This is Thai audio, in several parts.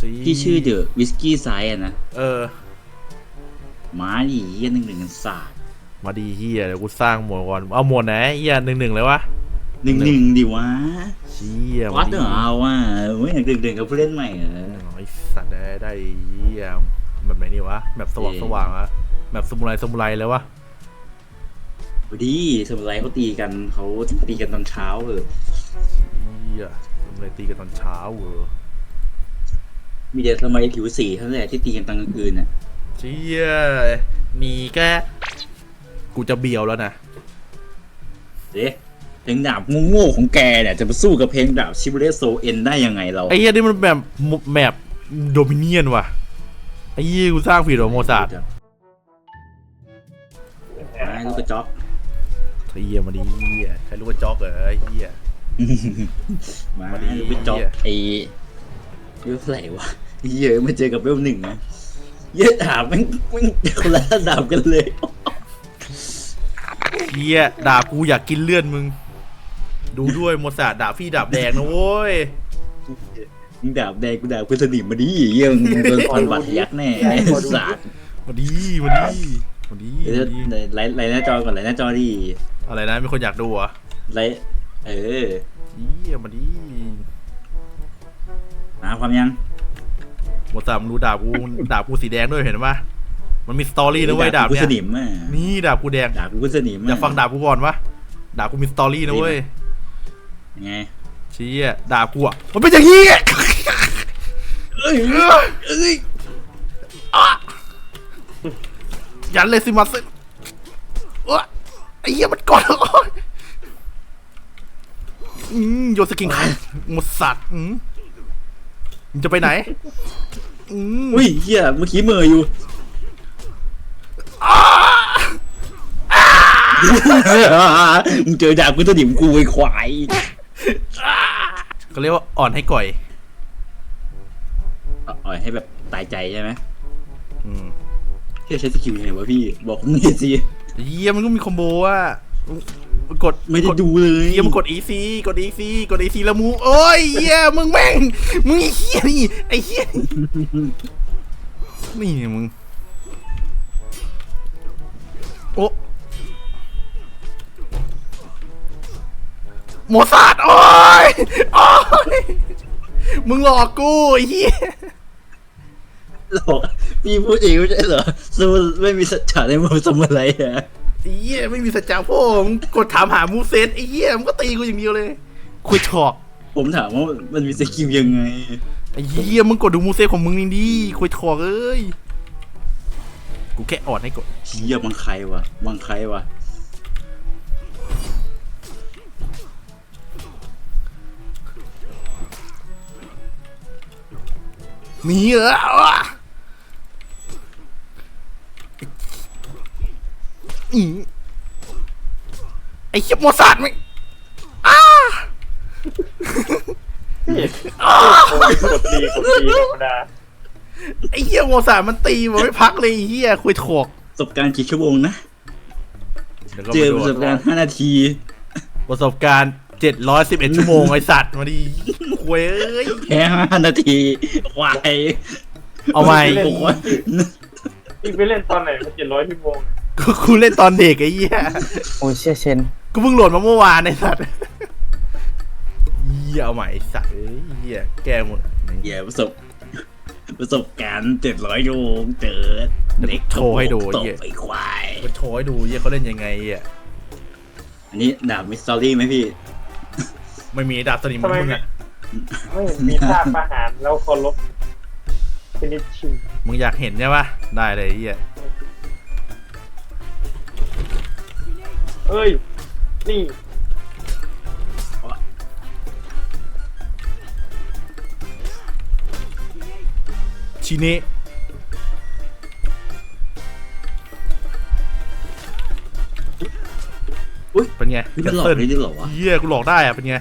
ชี้ที่ชื่อเดอะวิสกี้ไซอะนะ เออม้าดีเยี่ยหนึ่งหนึ่งกันศาสตร์มาดีเฮียเดี๋ยวกูสร้างหมวดก่อน เอาหมวดไหนเฮียหนึ่งหนึ่งเลยวะหนึ่งหนึ่งดีวะเชี่ยวัดดีเหรอเอาว่ะไม่อยากดึงๆกับผู้เล่นใหม่เหรอไอสัตว์ได้ได้เฮียแบบไหนนี่วะแบบสว่างเอ๊ะสว่างอะแบบสมุไรสมุไรเลยวะพอดีสมุไรเขาตีกันเขาตีกันตอนเช้าเออเฮียสมุไรตีกันตอนเช้าเวอ ร์มีแต่สมัยผิวสีเท่านั้นแหละที่ตีกันตอนกลางคืนน่ะเชี่ยนี่แกกูจะเบียวแล้วนะเอ๊ะเพลงดาบโง่ๆของแกเนี่ยจะมาสู้กับเพลงดาบชิบเลโซเอ็นได้ยังไงเราไอ้เฮียนี่มันแบบแมปโดมิเนียนว่ะไอ้เฮียกูสร้างผิดเหรอโมซาร์ทไอ้ลูกกระจอกไอ้เฮียมาดีเฮียใครรู้ว่าจ็อกเหรอไอ้เฮียมามาดิลูกกระจอกไอ้เวลเท่าไหร่วะ เยอะมาเจอกับเวลหนึ่งนะเยอะดาบแม่งแม่งคนละดาบกันเลย เฮียด่ากูอยากกินเลือดมึง ดูด้วยโมซาร์ทด่าพี่ดาบแดงนะโว้ยมึงดาบแดงกูดาบคุณสนิมมาดิเยี่ยมงโดนฟันบาดทะยักแน่ไอ้สัตว์มาดีมาดีมาดีเดี๋ยวมาดีไลน์ไลน์หน้าจอก่อนไลน์หน้าจอดิอะไรนะมีคนอยากดูเหรอะไลน์เออเฮียมาดี มาความยัง โมซาร์ทมึงดูดาบกูดาบกูสีแดงด้วยเห็นปะมันมีสตอรี่นะเว้ยดาบคุณเนี่สยนิมอะนี่ดาบกูแดงดาบคุณสนิมอยากฟังดาบกูก่อนวะดาบกูมีสตอรี่นะเว้ยไงเชี้ดาบกูอะมันเป็นอย่างนี้อะเอ้ยเอ้ยยันเลยสิมาสิโอ๊ยไอ้เหี้ยมันกอดโอ๊ยอืมโยนสกิงใครหมดสัตว์อืม มึงจะไปไหนอืมอุ้ยเฮียเมื่อกี้เหมืออยู่มึงเจอดาบคุณสนิมกูไอ้ควายก็เรียกว่าอ่อนให้ก่อยอ่อยให้แบบตายใจใช่ไหมอืมเฮียใช้สกิลยังไงวะพี่ บอกผมหน่อยสิไอ้เหี้ยมันก็มีคอมโบว่ามัน กดไม่ได้กดูเลยเหี้ยมันกด EC กด EC กด EC แล้วมูโอ้ยเหี้ยมึงแม่ง มึงไอ้เหี้ยนี่ไอ้เหี้ยนี่มึง โอ้โมซาดโอ้ยโอ้ยมึงหลอกกูไอ้เหี้ยหรอกพี่พูดเองไม่ใช่เหรอสู้ไม่มีสัจจะในมือสมุไรอะไอ้เหี้ยไม่มีสัจจะพ่อมึงกดถามหามูเซตไอ้เหี้ยมึงก็ตีกูอย่างเดียวเลยคุยถอกผมถามว่ามันมีสกิลยังไง ไอ้เหี้ยมึงกดดูมูเซฟของมึงนี่ดิคุยถอกเอ้ยกูแค่อ่อนให้กดเฮียบังใครวะบังใครวะหนีเหรอวะ อีไอ้เหี้ยโมซาดไม่อ้ากดตีกดตีธรรมดาไอ้เหี้ยโมซาดมันตีมันไม่พักเลยไอ้เหี้ยคุยถอกประสบการณ์กี่ชั่วโมงนะ ดี๋ยวก็เจไปอดูประสบการณ์5นาที ประสบการณ์เจ็ดร้อยสิบเอ็ดชั่วโมงไอ้สัตว์มาดิคุยเอ้ยแค่5นาทีควายเอาใหม่ผมว่าพี่ไปเล่นตอนไหนมันเจ็ดร้อยชั่วโมง กูกูเล่นตอนเด็กไอ้เหี้ย โอ้เชี่ยเชนกูเพิ่งโหลดมาเมื่อวานไอ้สัตว์เหี้ยเอาใหม่ไอ้สัตว์เอ้ยเหี้ยแกหมดเหี้ยประสบ ประสบการณ์700ชั่วโมงเจอเด็กโชว์ให้ดูตไอ้บเหี้ยไอ้ควายมันโชว์ให้ดูเหี้ยเขาเล่นยังไงอะอันนี้ดาบมิสตอรี่ไหมพี่ ไม่มีดาบสนิมเหมือนมึงอะไม่เห็นมีท่าประหารแล้วเคารพฟินิชชิ่งมึงอยากเห็นใช่ปะได้เลยไอ้เหี้ย เอ้ย นี่ชิเนะเป็นไงพี่มันหลอกได้ด้วยเหรอวะเหี้ยกูหลอกได้อะเป็นไง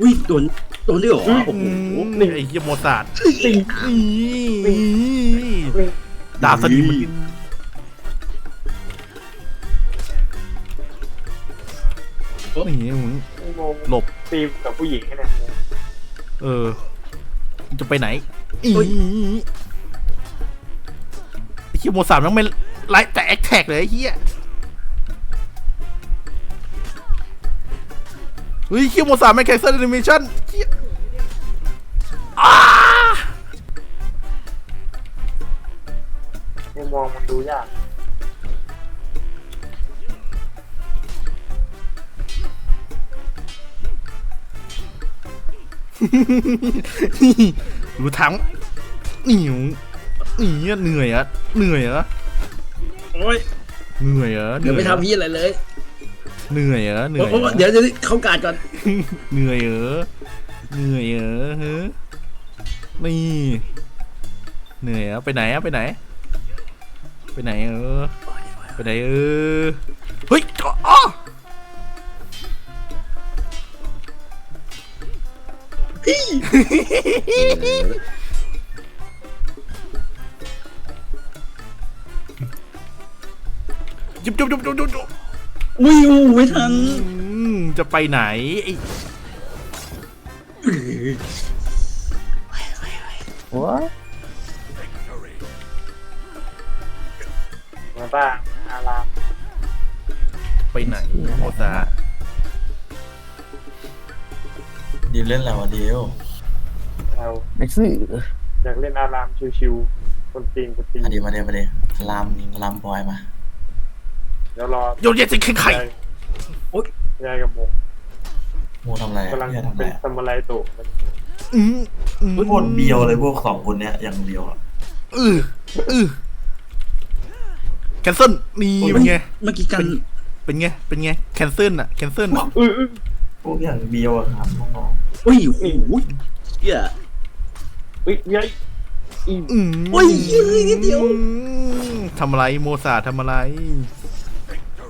อุ้ยโดนโดนด้วยเหรอวะโอ้โหนี่ไอ้เหี้ยโมซาร์ทตีนี่ดาบสนิมมัน นี่มึงชั่วโมงหลบ ตีกับผู้หญิงแค่นั้นเออมึงจะไปไหนอีไอ้เฮียโมสามยังไม่ไล่แต่แอคแท็กเลยไอ้เฮียเฮ้ยเฮียโมสามไม่แคนเซิลแอนิเมชั่นเฮียอ้ามุมมองมันดูยาก รู้ทั้งหนิวหนีอะเหนื่อยอะเหนื่อยอะโอ้ยเหนื่อยอะเดี๋ยวไม่ทำพี่อะไรเลยเหนื่อยอะเหนื่โอ้อยโอ้อะ เดี๋ยวเดี๋ยวเข้ากาดก่อนเหนื่อยเหรอเหนื่อยเหรอฮะนี่เหนื่อยเหรอไปไหนอะไปไหน ไปไหนเออ ไปไหนเออ เฮ้ยอ๋อ จุบจุบจุบจุบจุบจุบอุ้ยอู้ไม่ทันอืมจะไปไหนไอ้มาบ้างอารามไปไหนโมซา ดีเล่นอะไรวะเดียวเราหนังสืออยากเล่นอารามชิวๆคนตีนคนตีนมาดีมาเดียวมาเดียวลามลามบอยมาเดี๋ยวรอโยนเย็นสิแข่งไข่ยายยายกับมงโมทำอะไรกำลังพี่ทำอะไรเป็นอะซามูไรโตะมันอืมอืมโคตรเบียวเลยพวกสองคนเนี้ยอย่างเบียวอะอืออือแคนเซิลนี่เป็นไงเมื่อกี้กันเป็นไงเป็นไงแคนเซิลอะแคนเซิลอะอื้ออื้อพวกอย่างเบียวอะครับน้อง อุ้ยโอ้โหเหี้ยอุ้ยยายอีอืมโอ้ยเฮ้ยนิดเดียวทำอะไรโมซาทำอะไร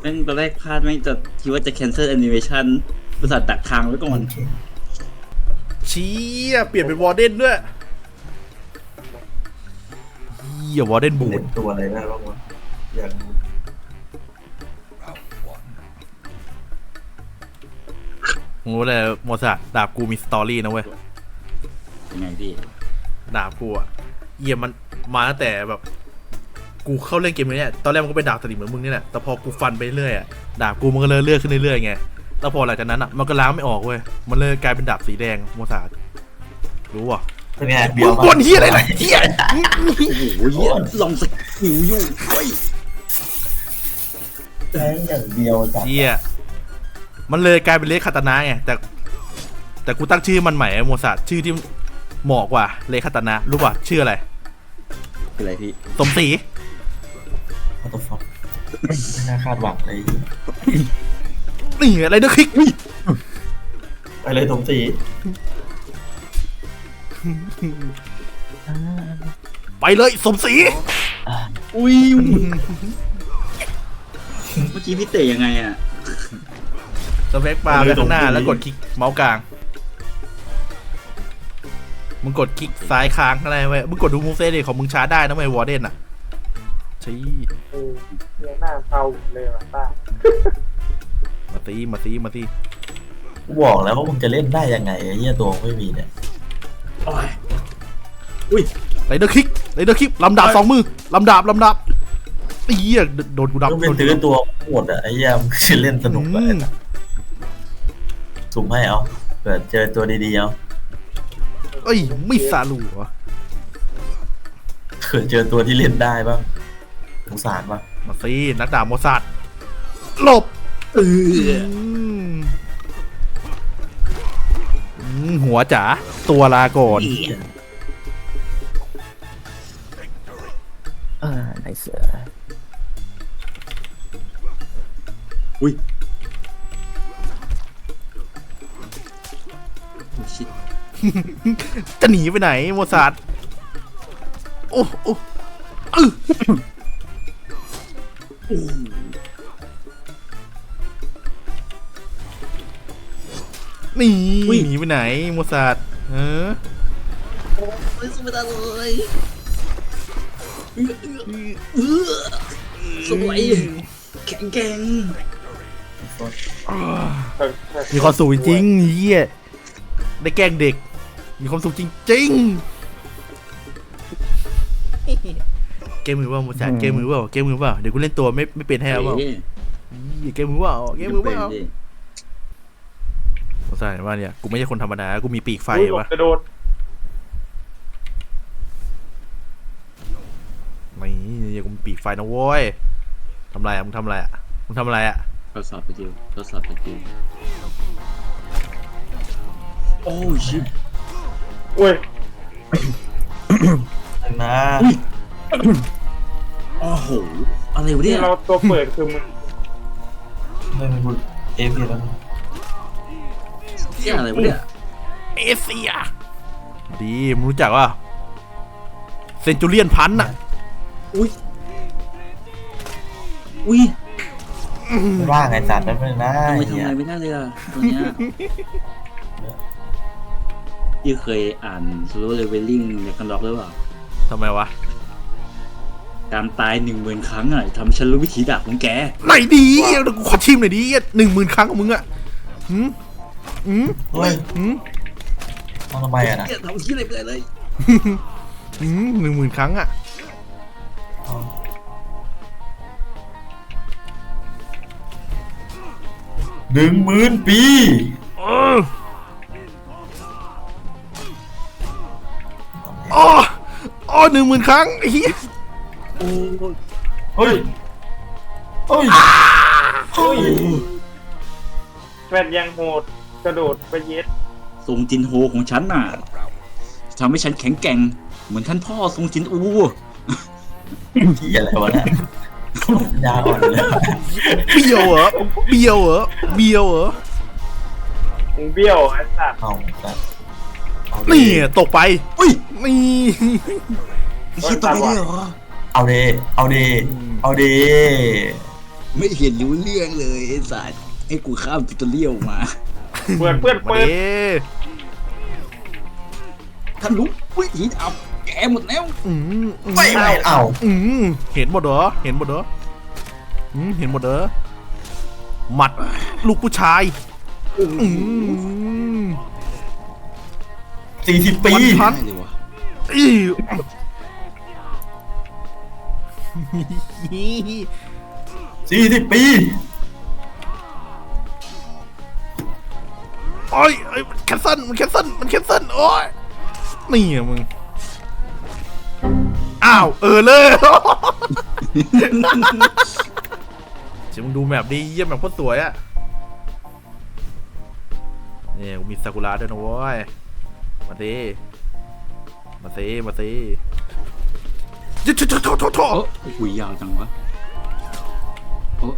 แม่งตอนแรกพลาดไม่งจะคิดว่าจะ cancel animation บริษัทดักทางไว้ก่อนเชี้ยเปลี่ยนเป็นวอร์เดนด้วยเฮียวอร์เดนบูเล่ดนตัวอะไรได้บ้างวะอย่า งรู้โอ้แต่โมซาดาบกูมีสตอรี่นะเว้ยยังไงพี่ดาบกูอะเยี่ยมันมาตั้งแต่แบบ กูเข้าเล่นเกมนี้เนี่ยตอนแรกมันก็เป็นดาบสลิมเหมือนมึงนี่แหละแต่พอกูฟันไปเรื่อยอะดาบกูมันก็เลยเลื่อยขึ้นเรื่อยๆไงแล้วพอหลังจากนั้นอะมันก็ล้างไม่ออกเว้ยมันเลยกลายเป็นดาบสีแดงโมซารู้ป่ะเป็นไงเบีมึยวงมากวนเฮียอะไรล่ะเฮียโอ้โหเหี้ยลองสกิลอยู่เฮ้ย แม่งอย่างเบียวจัดเฮีย มันเลยกลายเป็นเลคคาตานะไงแต่ แต่กูตั้งชื่อมันใหม่ไอ้โมซาชื่อที่เหมาะกว่าเลคคาตานะรู้ป่ะชื่ออะไรเป็นไรพี่สมศรีวัตถุฟอกไม่น่าคาดหวังเลยนี่อะไรเด้อคลิกไปเลยสมศรีไปเลยสมศรีอุ้ยเมื่อกี้พี่เตะยังไงอะ สเปคปาไปข้างหน้าแล้วกดคลิกเมาส์กลาง มึงกดคลิกซ้ายค้างอะไรไว้ยมึงกดดูมูฟเซตดิของมึงช้าได้นะเว้ยวอร์เดนอะชี้เออเนี่ยหน้าเทาเลยว่ะป้า มาตีมาตีมาตีกูบอกแล้วว่ามึงจะเล่นได้ยังไงไอ้เหี้ยตัวไม่มีเนี่ยโอ้ยไรเดอร์คลิกไรเดอร์คลิกลำดาบสองมือลำดาบลำดาบไอ้เหี้ยโดนกูดับต้องโดเป็นนกูซื้อดับตัวหมดอะไอ้เหี้ยมึงจะเล่นสนุกเลยอืม สุ่มให้เอาเกิดเจอตัวดีๆเอาเอ้ยไม่ซาลูเหรอเกิดเจอตัวที่เล่นได้บ้างสงสารป่ะมาซีนักดาบโมซาดหลบเออมอืมหัวจ๋าตัวลาก่อนอ่าหนังสืออุ้ย ชิตจะหนีไปไหนโมซาดโอ้โอ้อื้อโอ้โหหนีหนีไปไหนโมซาดเออโอ้ยสู้ไม่ได้เลยเอื้อเอื้อเอื้อสวยแข็งแกร่งมีความสูงจริงเฮีย ได้แกล้งเด็ก มีความสุขจริงๆ เกมมือเปล่าหมดสารเกมมือเปล่าเกมมือเปล่าเดี๋ยวกูเล่นตัวไม่ไม่เป็นให้แล้วเปล่าเอ๊ะอีเกมมือเปล่าเกมมือเปเป็นล่าดิหมดสารว่าเนี่ยกูไม่ใช่คนธรรมดากูมีปีกไฟอุ้ยหลบวะกระโดดนี่กูมีปีกไฟนะโว้ยทำไรอะมึงทำไรอะมึงทำอะไรอะทดสอบไปดิวทดสอบไปดิว โอ้ชิบอุ้ยนะโอ้โห อะไรวะที่เนี่ยเราตัวเปิดคือมึงไม่เป็นบุญเอฟแล้วเนี่ยอะไรวะเนี่ย เอเชียดีมึงรู้จักว่าเซนจูเลียนพันน่ะ อุ้ย อุ้ยไม่ว่างไงสัตว์แป๊บนึงนะทำไมทำเหี้ยอะไรไม่ได้เลยอะตัวเนี้ย ยี่เคยอ่านโซโล่เลเวลลิ่งในกันล็อกหรือเปล่าทำไมวะ การตายหนึ่งหมื่นครั้งอะทำให้ฉันรู้วิธีดักของแก ไหนดีเดี๋ยวกูขอชิมหน่อยดิหนึ่งหมื่นครั้งของมึงอะหืมหืมเฮ้ยหืมทำทำไมอะนะเนี่ยทำที่อะไรไม่ได้เลย หืมหนึ่งหมื่นครั้งอะหนึ่งหมื่นปี เออ อ๋ออ๋อหนึ่งหมื่นครั้งไอ้เหี้ยโอ้ยเฮ้ยเฮ้ยเฮ้ยแฟนยังโหดกระโดดไปเย็ดทรงจินโฮของฉันน่ะทำให้ฉันแข็งแกร่ง เหมือนท่านพ่อทรงจินอู ที่อะไรวะเนี่ยยาอ่อนเลยเบียวเหรอเบียวเหรอเบียวเหรอมึงเบี้ยวไอ้สัตว์เอาสัตว์เอาดิ นี่ตกไปอุ้ยนี่คิดตัวไปได้เหรอเอาเดเอาเดเอาเดไม่เห็นรู้เรื่องเลยไอ้สายให้กูข้ามตุตเลียวมาเปิดเปิดมาเปิดเด้ท่านรู้วิธีอับแกหมดแล้วอืมอืมไม่ไม่เอาอืมเห็นหมดเหรอเห็นหมดเหรออืมเห็นหมดเหรอหมัดลูกผู้ชายอืม สี่สิบปี วันพันได้เลยวะอิ๊วสี่สิบปี โอ้ยเอ้ยมันแคนเซิลมันแคนเซิลมันแคนเซิลโอ้ยนี่อะมึง อ้าว เออเลย เดี๋ยวมึงดูแมปดีเยี่ยมแบบโคตรสวยอะเนี่ยกูมีซากุระด้วยนะเว้ย มาสิมาสิมาสิยิ่โถโถโถโถโอ้หุยยาวจังวะโอ้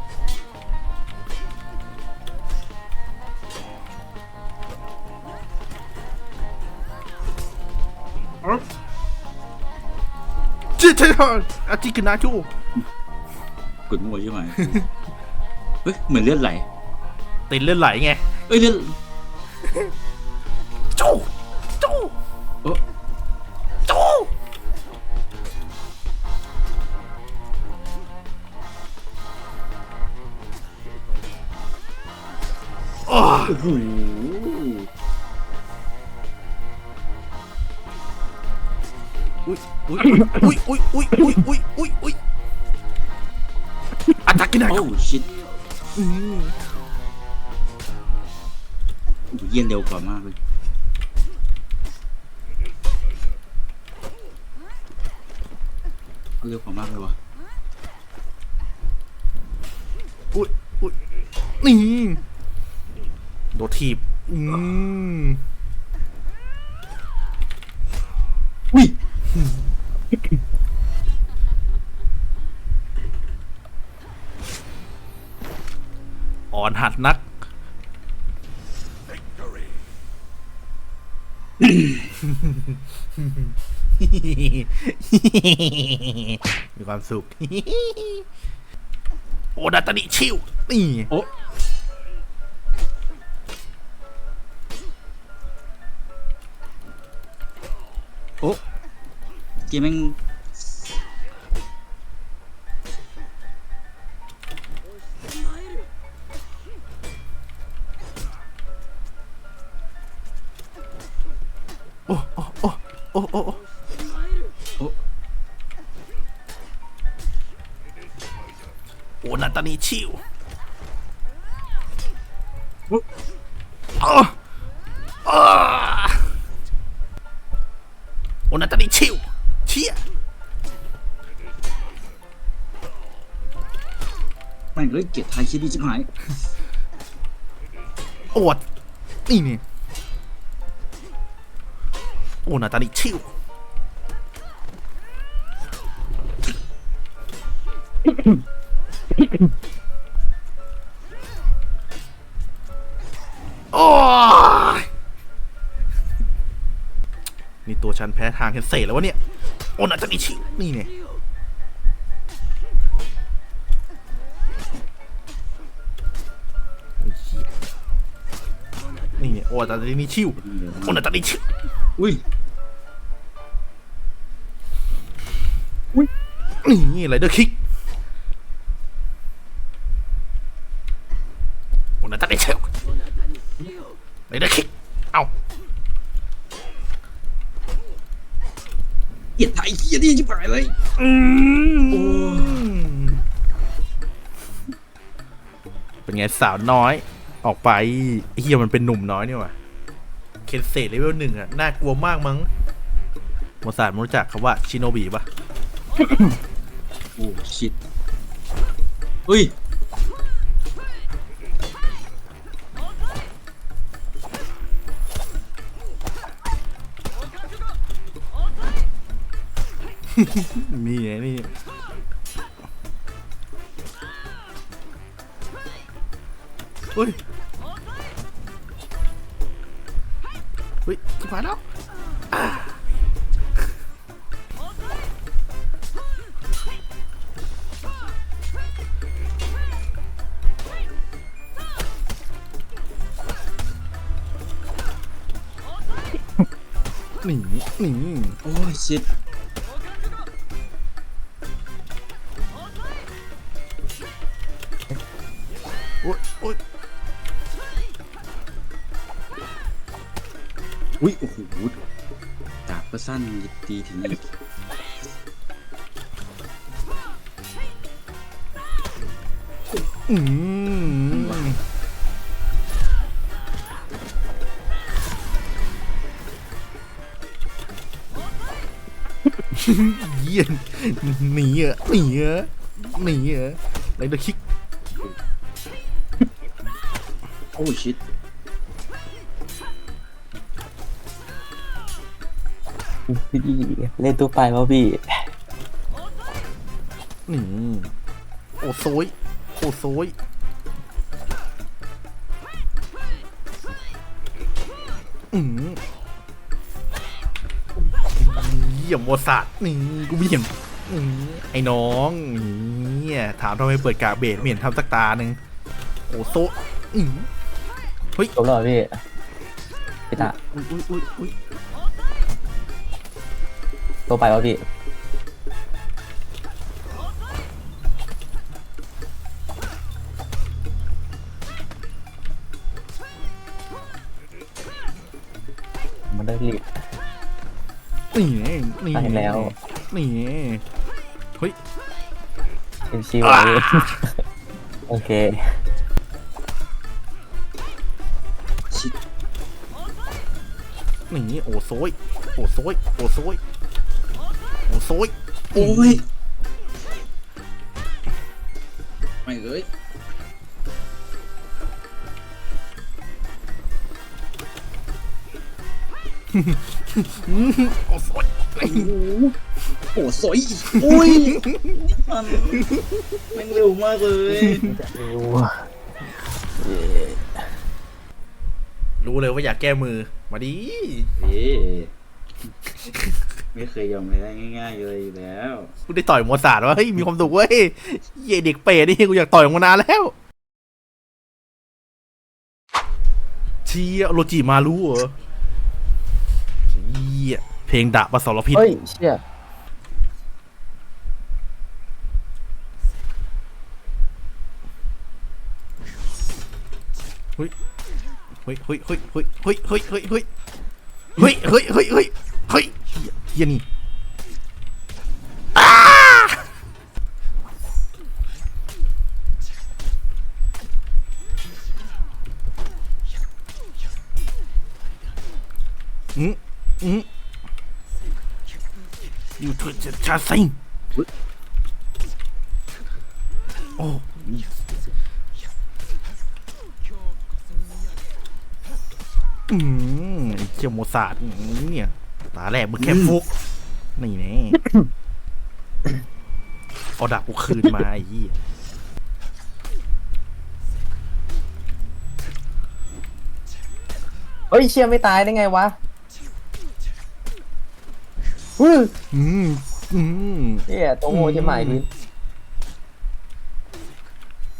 จิโถโถอาจิกินาชูกดมวใช่ไหมเฮ้ยเหมือนเลือดไหลติดเลือดไหลไงเอ้ยเลือด อ้โหอุ้ยอุ้ยอุ้ยอุ้ยอุ้ยอุ้ยอุ้ยอุ้ยอุ้ยอาจิกินาโอ้ชิตอืมโอ้เยี่ยนเร็วกว่ามากเลยเร็วกว่ามากเลยวะอุ้ยอุ้ยนี่ โดดทีบอืมอุ้ยอ่อนหัดนัก มีความสุข โอดาตานิชิวนี่ โอ้โอ้ กมแม่งโอ้โอ้โอ้โอ้โอ้โอ้โอ้โอ้นาตานีชิวอ้ออ้ คิดดีชิบหายโอดนี่นี่โอ้นาตาลีชิวโอ้ยนี่ตัวฉันแพ้ทางเห็นเศษแล้ววะเนี่ย โอ้นาตาลีชิวนี่เนี่ย 我的灵力球，我的灵力球。อุ้ย อุ้ย นี่ไรเดอคิก我的灵力球，ไรเดอร์คิก เอาเหี้ยไทยเหี้ยดีชิบหาเลยอืมเป็นไงสาวน้อย ออกไปไอ้เฮียมันเป็นหนุ่มน้อยนี่หว่าเคนเซเลเวลหนึ่งอะน่ากลัวมากมั้งโมซาร์ทมึงรู้จักคำว่าชิโนบิปะโอ้ชิตอุ้ย นี่ไงนี่เฮ้ย มาแล้วหนีหนีโอ้ยชิด ดีถึงอีกอืมเยี่ยนหนีอะหนีอะหนีอะไรเดอร์คิก โอ้ชิต พี่เล่นตัวไปวะพี่อืมโอ้โซยโอ้โซยอืมเยี่ยมโมซาร์ทนี่กูเยี่ยมอืมไอ้น้องเนี่ยถามทำไมเปิดกากเบสไม่เห็นทำสักตาหนึ่งโอ้โซอืมจบแล้วเหรอพี่พี่ตาอุ้ยอุ้ยอุ้ยอุ้ย ตัวไปวะพี่ มันได้รีบ นี่ไงนี่ไปแล้ว นี่ไงเฮ้ยเป็นชิวๆเลยโอเคชิตนี่โอ้โซยโอ้โซยโอ้โซย โอ้โซยโอ้ยไม่เอ้ยอืมโอ้โซยโอ้โหโอ้สวยอีกโอ้ยนี่มันแม่งเร็วมากเลยรู้เลยว่าอยากแก้มือ มาดิเอ๊ะ ไม่เคยยอมอะไรได้ง่ายๆเลยอยู่แล้วกูได้ต่อยโมซาร์ทว่าเฮ้ยมีความสุขเว้ยเย่เด็กเปรตนี่กูอยากต่อยมานานแล้วเชียโรจิมารู้เหรอเชี่ยเพลงดะบสรพิษเฮ้ยเชี่ยเฮ้ยเฮ้ยเฮ้ยเฮ้ยเฮ้ยเฮ้ยเฮ้ยเฮ้ยเฮ้ยเฮ้ยเฮ้ย เฮ้ยเฮียเฮียนี่อืมอืมอยู่เถอะจะชาซิงโอ้อืมไอเจ้าโมซาดเนี่ย ตาแรกมึงแค่ฟุก นี่แน่เอาดาบกูคืนมาไอ้ยี่เฮ้ยเชี่ยไม่ตายได้ไงวะฮึอืมอืมเฮียตัวโง่จะหมายดิ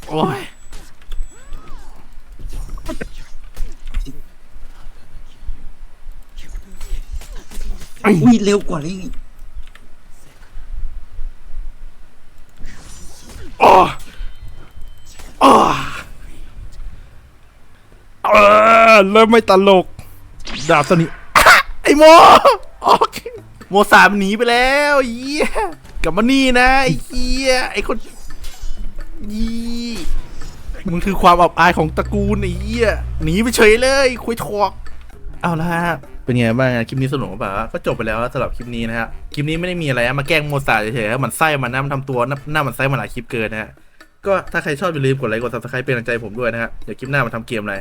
โอ้ย อุ้ยเร็วกว่าเลยโอ้โอ้เออเริ่มไม่ตลก ดาบตัวนี้ไอ้โมโอเคโมสามหนีไปแล้วเหี้ยกลับมานี่นะไอ้เหี้ยไอ้คนยี่มึงคือความอับอายของตระกูลไอ้เหี้ยหนีไปเฉยเลยคุยทอกเอาละฮะเป็นไงบ้างอะคลิปนี้สนุกป่ะก็จบไปแล้วสำหรับคลิปนี้นะฮะคลิปนี้ไม่ได้มีอะไรมาแกล้งโมซาเฉยๆมันไส้มันนะมันทำตัวหน้าหน้ามันไส้มาหลายคลิปเกินนะฮะก็ถ้าใครชอบอย่าลืมกดไลค์กดซับสไครป์เป็นกำลังใจผมด้วยนะฮะเดี๋ยวคลิปหน้ามาทำเกมอะไร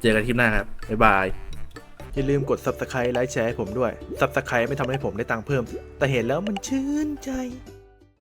เจอกันคลิปหน้าครับบ๊ายบายอย่าลืมกด subscribe ไลค์แชร์ให้ผมด้วย subscribe ไม่ทำให้ผมได้ตังค์เพิ่ม แต่เห็นแล้วมันชื่นใจ